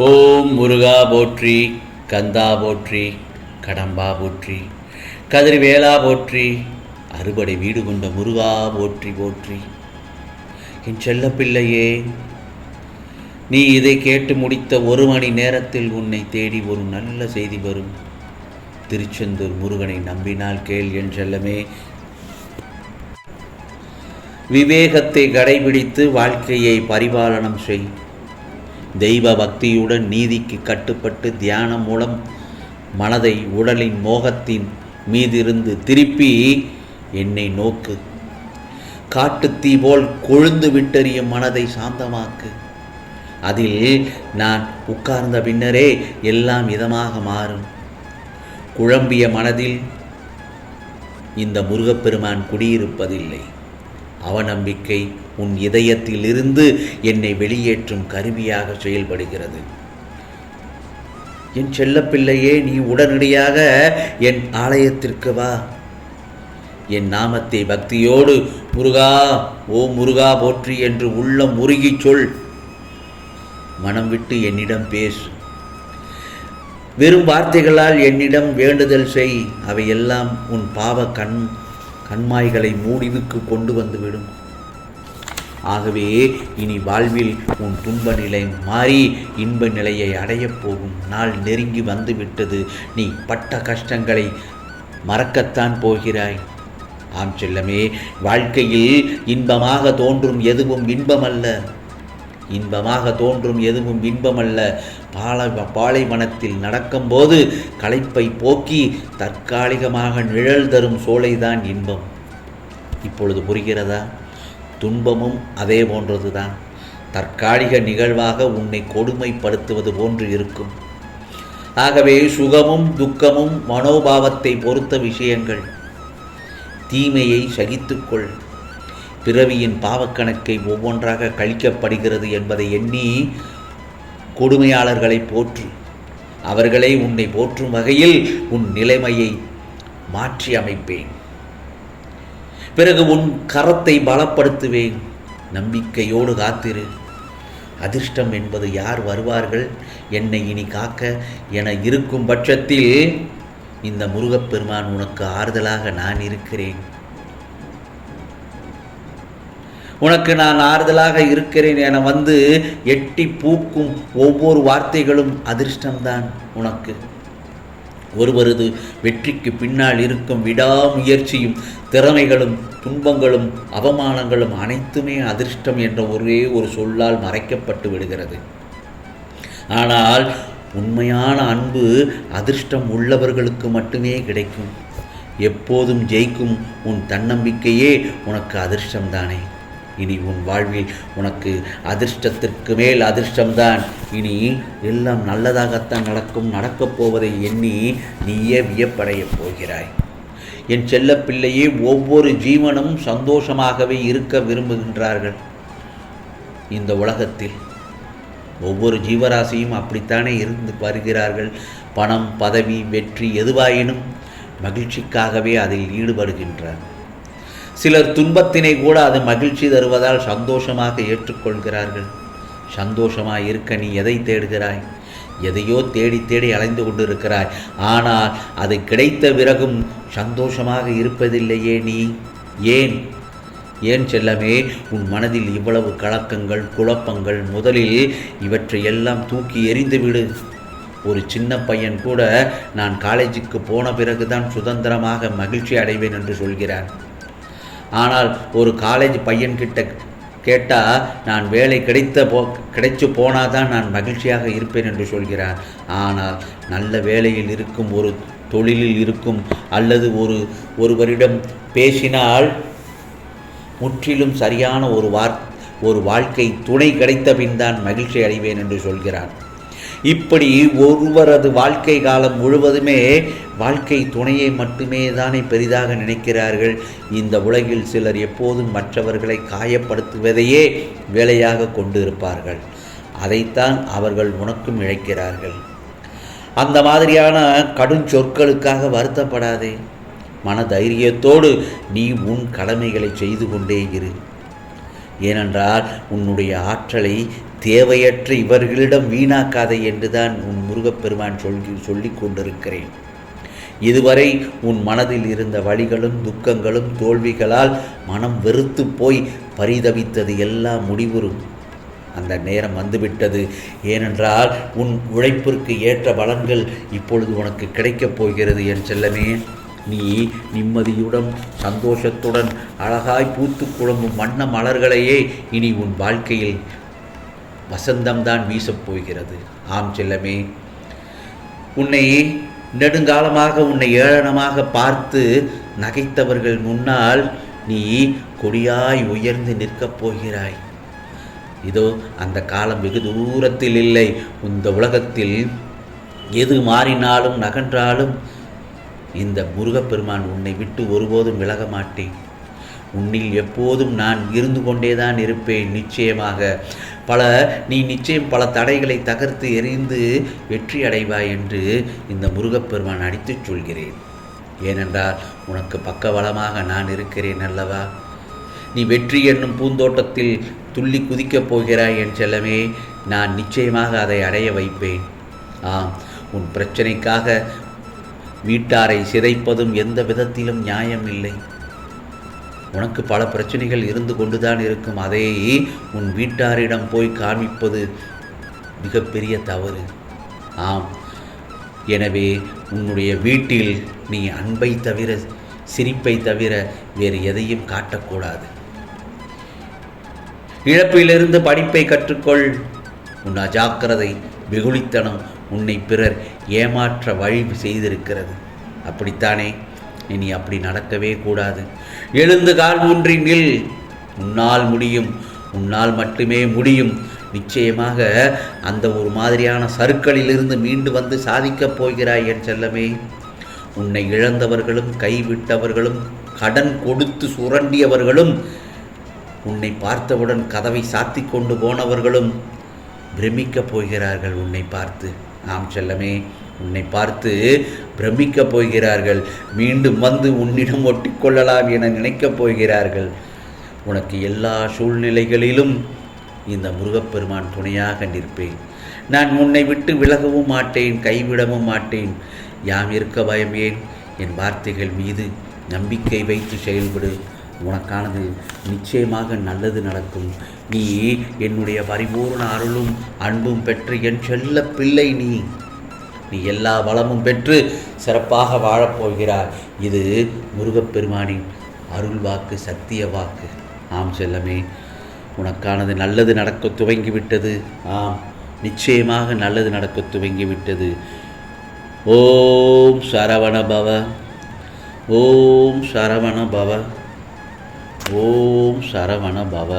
ஓம் முருகா போற்றி கந்தா போற்றி கடம்பா போற்றி கதிர்வேலா போற்றி அறுபடை வீடு கொண்ட முருகா போற்றி போற்றி. என் செல்லப்பிள்ளையே நீ இதை கேட்டு முடித்த ஒரு மணி நேரத்தில் உன்னை தேடி ஒரு நல்ல செய்தி வரும். திருச்செந்தூர் முருகனை நம்பினால் கேள் என் செல்லமே. விவேகத்தை கடைபிடித்து வாழ்க்கையை பரிபாலனம் செய். தெய்வ பக்தியுடன் நீதிக்கு கட்டுப்பட்டு தியானம் மூலம் மனதை உடலின் மோகத்தின் மீதிருந்து திருப்பி என்னை நோக்கு. காட்டுத்தீ போல் கொழுந்து விட்டெறியும் மனதை சாந்தமாக்கு. அதில் நான் உட்கார்ந்த பின்னரே எல்லாம் இதமாக மாறும். குழம்பிய மனதில் இந்த முருகப்பெருமான் குடியிருப்பதில்லை. அவநம்பிக்கை உன் இதயத்தில் இருந்து என்னை வெளியேற்றும் கருவியாக செயல்படுகிறது. என் செல்லப்பிள்ளையே நீ உடனடியாக என் ஆலயத்திற்கு வா. என் நாமத்தை பக்தியோடு முருகா ஓ முருகா போற்றி என்று உள்ளம் முருகிச் சொல். மனம் விட்டு என்னிடம் பேசு. வெறும் வார்த்தைகளால் என்னிடம் வேண்டுதல் செய். அவையெல்லாம் உன் பாவ கண் கண்மாய்களை மூடிவுக்கு கொண்டு வந்துவிடும் ஆகவே இனி வாழ்வில் உன் துன்ப நிலை மாறி இன்ப நிலையை அடையப் போகும். நாள் நெருங்கி வந்துவிட்டது நீ பட்ட கஷ்டங்களை மறக்கத்தான் போகிறாய். ஆம் செல்லமே வாழ்க்கையில் இன்பமாக தோன்றும் எதுவும் இன்பமல்ல. இன்பமாக தோன்றும் எதுவும் இன்பமல்ல. பாலை பாலைவனத்தில் நடக்கும்போது களைப்பை போக்கி தற்காலிகமாக நிழல் தரும் சோலைதான் இன்பம். இப்பொழுது புரிகிறதா? துன்பமும் அதே போன்றதுதான். தற்காலிக நிகழ்வாக உன்னை கொடுமைப்படுத்துவது போன்று இருக்கும். ஆகவே சுகமும் துக்கமும் மனோபாவத்தை பொறுத்த விஷயங்கள். தீமையை சகித்துக்கொள். பிறவியின் பாவக்கணக்கை ஒவ்வொன்றாக கழிக்கப்படுகிறது என்பதை எண்ணி கொடுமையாளர்களை போற்று. அவர்களை உன்னை போற்றும் வகையில் உன் நிலைமையை மாற்றி அமைப்பேன். பிறகு உன் கரத்தை பலப்படுத்துவேன். நம்பிக்கையோடு காத்திரு. அதிர்ஷ்டம் என்பது யார் வருவார்கள்? என்னை இனி காக்க என இருக்கும் பட்சத்தில் இந்த முருகப்பெருமான் உனக்கு ஆறுதலாக நான் இருக்கிறேன். உனக்கு நான் ஆறுதலாக இருக்கிறேன் என வந்து எட்டி பூக்கும் ஒவ்வொரு வார்த்தைகளும் அதிர்ஷ்டம்தான் உனக்கு. ஒருவரது வெற்றிக்கு பின்னால் இருக்கும் விடாமுயற்சியும் திறமைகளும் துன்பங்களும் அவமானங்களும் அனைத்துமே அதிர்ஷ்டம் என்ற ஒரே ஒரு சொல்லால் மறைக்கப்பட்டு விடுகிறது. ஆனால் உண்மையான அன்பு அதிர்ஷ்டம் உள்ளவர்களுக்கு மட்டுமே கிடைக்கும். எப்போதும் ஜெயிக்கும் உன் தன்னம்பிக்கையே உனக்கு அதிர்ஷ்டம்தானே. இனி உன் வாழ்வில் உனக்கு அதிர்ஷ்டத்திற்கு மேல் அதிர்ஷ்டம்தான். இனி எல்லாம் நல்லதாகத்தான் நடக்கும் நடக்கப் போவதை எண்ணி நீயே வியப்படையப் போகிறாய். என் செல்லப்பிள்ளையே ஒவ்வொரு ஜீவனும் சந்தோஷமாகவே இருக்க விரும்புகின்றார்கள். இந்த உலகத்தில் ஒவ்வொரு ஜீவராசியும் அப்படித்தானே இருந்து வருகிறார்கள். பணம் பதவி வெற்றி எதுவாயினும் மகிழ்ச்சிக்காகவே அதில் ஈடுபடுகின்றார். சிலர் துன்பத்தினை கூட அது மகிழ்ச்சி தருவதால் சந்தோஷமாக ஏற்றுக்கொள்கிறார்கள். சந்தோஷமாக இருக்க நீ எதை தேடுகிறாய்? எதையோ தேடி தேடி அலைந்து கொண்டிருக்கிறாய். ஆனால் அது கிடைத்த பிறகும் சந்தோஷமாக இருப்பதில்லையே நீ. ஏன்? ஏன் செல்லமே உன் மனதில் இவ்வளவு கலக்கங்கள் குழப்பங்கள் முதலில் இவற்றை எல்லாம் தூக்கி எறிந்துவிடு ஒரு சின்ன பையன் கூட நான் காலேஜுக்கு போன பிறகுதான் சுதந்திரமாக மகிழ்ச்சி அடைவேன் என்று சொல்கிறான். ஆனால் ஒரு காலேஜ் பையன்கிட்ட கேட்டால் நான் வேலை கிடைத்த போ கிடைச்சு போனால் தான் நான் மகிழ்ச்சியாக இருப்பேன் என்று சொல்கிறார். ஆனால் நல்ல வேலையில் இருக்கும் ஒரு தொழிலில் இருக்கும் அல்லது ஒரு ஒருவரிடம் பேசினால் முற்றிலும் சரியான ஒரு வார் ஒரு வாழ்க்கை துணை கிடைத்த பின் தான் மகிழ்ச்சி அடைவேன் என்று சொல்கிறார். இப்படி ஒருவரது வாழ்க்கை காலம் முழுவதுமே வாழ்க்கை துணையை மட்டுமே தானே பெரிதாக நினைக்கிறார்கள். இந்த உலகில் சிலர் எப்போதும் மற்றவர்களை காயப்படுத்துவதையே வேலையாக கொண்டு இருப்பார்கள் அதைத்தான் அவர்கள் உனக்கும் இழைக்கிறார்கள். அந்த மாதிரியான கடும் சொற்களுக்காக வருத்தப்படாதே. மன தைரியத்தோடு நீ உன் கடமைகளை செய்து கொண்டே இரு. ஏனென்றால் உன்னுடைய ஆற்றலை தேவையற்ற இவர்களிடம் வீணாக்காதே என்றுதான் உன் முருகப்பெருமான் சொல்லி சொல்லிக் கொண்டிருக்கிறேன் இதுவரை உன் மனதில் இருந்த வழிகளும் துக்கங்களும் தோல்விகளால் மனம் வெறுத்து போய் பரிதவித்தது எல்லாம் முடிவுறும் அந்த நேரம் வந்துவிட்டது. ஏனென்றால் உன் உழைப்பிற்கு ஏற்ற பலன்கள் இப்பொழுது உனக்கு கிடைக்கப் போகிறது என் செல்லமே. நீ நிம்மதியுடன் சந்தோஷத்துடன் அழகாய் பூத்து குழம்பும் வண்ண மலர்களையே இனி உன் வாழ்க்கையில் வசந்தம்தான் வீசப் போகிறது. ஆம் செல்லமே. உன்னை நெடுங்காலமாக உன்னை ஏளனமாக பார்த்து நகைத்தவர்கள் முன்னால் நீ கொடியாய் உயர்ந்து நிற்கப் போகிறாய். இதோ அந்த காலம் வெகு தூரத்தில் இல்லை. இந்த உலகத்தில் எது மாறினாலும் நகன்றாலும் இந்த முருகப்பெருமான் உன்னை விட்டு ஒருபோதும் விலக மாட்டேன். உன்னில் எப்போதும் நான் இருந்து கொண்டேதான் இருப்பேன் நிச்சயமாக. பல நீ நிச்சயம் பல தடைகளை தகர்த்து எறிந்து வெற்றி அடைவாய் என்று இந்த முருகப்பெருமான் அடித்துச் சொல்கிறேன். ஏனென்றால் உனக்கு பக்கபலமாக நான் இருக்கிறேன் அல்லவா? நீ வெற்றி என்னும் பூந்தோட்டத்தில் துள்ளி குதிக்கப் போகிறாய் என் செல்லமே நான் நிச்சயமாக அதை அடைய வைப்பேன். ஆம் உன் பிரச்சனைக்காக வீட்டாரை சிதைப்பதும் எந்த விதத்திலும் நியாயம் இல்லை உனக்கு பல பிரச்சனைகள் இருந்து கொண்டுதான் இருக்கும். அதை உன் வீட்டாரிடம் போய் காண்பிப்பது மிகப்பெரிய தவறு. ஆம். எனவே உன்னுடைய வீட்டில் நீ அன்பை தவிர சிரிப்பை தவிர வேறு எதையும் காட்டக்கூடாது. இழப்பிலிருந்து படிப்பை கற்றுக்கொள். உன் அஜாக்கிரதை வெகுளித்தனம் உன்னை பிறர் ஏமாற்ற வழி செய்திருக்கிறது. அப்படித்தானே? இனி அப்படி நடக்கவே கூடாது. எழுந்து கால் ஊன்றி நில். உன்னால் முடியும். உன்னால் மட்டுமே முடியும். நிச்சயமாக அந்த ஒரு மாதிரியான சருக்களிலிருந்து மீண்டு வந்து சாதிக்கப் போகிறாய் என் செல்லமே. உன்னை இழந்தவர்களும் கைவிட்டவர்களும் கடன் கொடுத்து சுரண்டியவர்களும் உன்னை பார்த்தவுடன் கதவை சாத்தி கொண்டு போனவர்களும் பிரமிக்கப் போகிறார்கள் உன்னை பார்த்து. ஆம் செல்லமே. உன்னை பார்த்து பிரமிக்கப் போகிறார்கள். மீண்டும் வந்து உன்னிடம் ஒட்டிக்கொள்ளலாம் என நினைக்கப் போகிறார்கள். உனக்கு எல்லா சூழ்நிலைகளிலும் இந்த முருகப்பெருமான் துணையாக நிற்பேன். நான் உன்னை விட்டு விலகவும் மாட்டேன் கைவிடவும் மாட்டேன். யாம் இருக்க பயம் ஏன்? என் வார்த்தைகள் மீது நம்பிக்கை வைத்து செயல்படு. உனக்கானது நிச்சயமாக நல்லது நடக்கும். நீ என்னுடைய பரிபூர்ண அருளும் அன்பும் பெற்று என் செல்ல பிள்ளை நீ. நீ எல்லா வளமும் பெற்று சிறப்பாக வாழப்போகிறாய் இது முருகப்பெருமானின் அருள் வாக்கு சத்திய வாக்கு. ஆம் செல்லமே உனக்கானது நல்லது நடக்க துவங்கிவிட்டது. ஆம் நிச்சயமாக நல்லது நடக்க துவங்கிவிட்டது. ஓம் சரவண பவ ஓம் சரவண பவ ஓம் சரவண பவ.